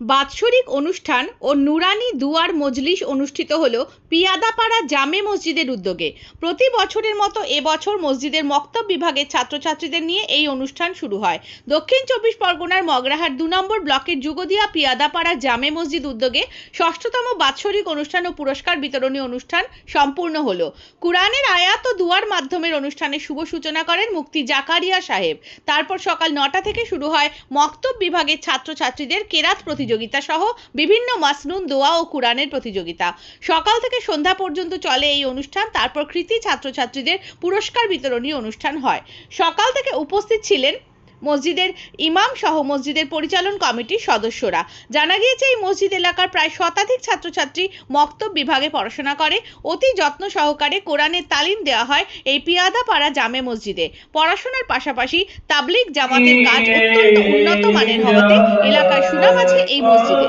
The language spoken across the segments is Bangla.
বাৎসরিক অনুষ্ঠান ও নুরানি দুয়ার মজলিস অনুষ্ঠিত হল পিয়াদাপাড়া জামে মসজিদের উদ্যোগে। প্রতি বছরের মতো এবছর মসজিদের মক্তব বিভাগের ছাত্রছাত্রীদের নিয়ে এই অনুষ্ঠান শুরু হয়। দক্ষিণ চব্বিশ পরগনার মগরাহাট দু নম্বর ব্লকের যুগদিয়া পিয়াদাপাড়া জামে মসজিদ উদ্যোগে ষষ্ঠতম বাৎসরিক অনুষ্ঠান ও পুরস্কার বিতরণী অনুষ্ঠান সম্পূর্ণ হলো। কুরআনের আয়াত ও দুয়ার মাধ্যমের অনুষ্ঠানে শুভ সূচনা করেন মুক্তি জাকারিয়া সাহেব। তারপর সকাল নটা থেকে শুরু হয় মক্তব বিভাগের ছাত্রছাত্রীদের কেরাত প্রতিযোগিতা সহ বিভিন্ন মাসনুন, দোয়া ও কুরআনের প্রতিযোগিতা। সকাল থেকে সন্ধ্যা পর্যন্ত চলে এই অনুষ্ঠান। তারপর কৃতি ছাত্রছাত্রীদের পুরস্কার বিতরণী অনুষ্ঠান হয়। সকাল থেকে উপস্থিত ছিলেন মসজিদের ইমাম সহ মসজিদের পরিচালন কমিটির সদস্যরা। জানা গিয়েছে, এই মসজিদ এলাকার প্রায় শতাধিক ছাত্রছাত্রী মক্তব বিভাগে পড়াশোনা করে। অতি যত্ন সহকারে কোরআনের তালিম দেওয়া হয় এই পিয়াদাপাড়া জামে মসজিদে। পড়াশোনার পাশাপাশি তাবলিগ জামাতের কাজ অত্যন্ত উন্নত মানের হওয়াতে এলাকার সুনাম আছে এই মসজিদে।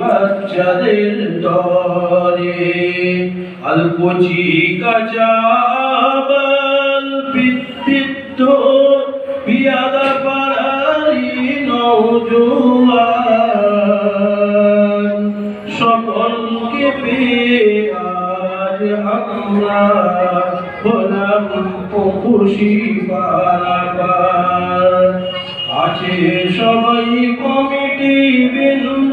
বাচ্চাদের দরে আলপচি কাজাবাল পিত্তিত্ব পিয়াদা পাড়ারি সকলকে পেয়ে আমরা হলাম খুশি আছে সবাই কমিটি বৃন্দ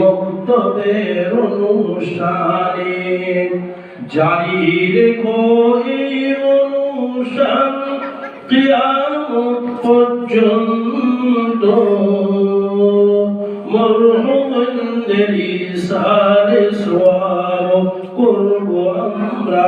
মক্তবের অনুষ্ঠানে। জারি রেখো এই অনুষ্ঠান কিয়ামত পর্যন্ত। মরহুমের সারে সোয়াব করব আমরা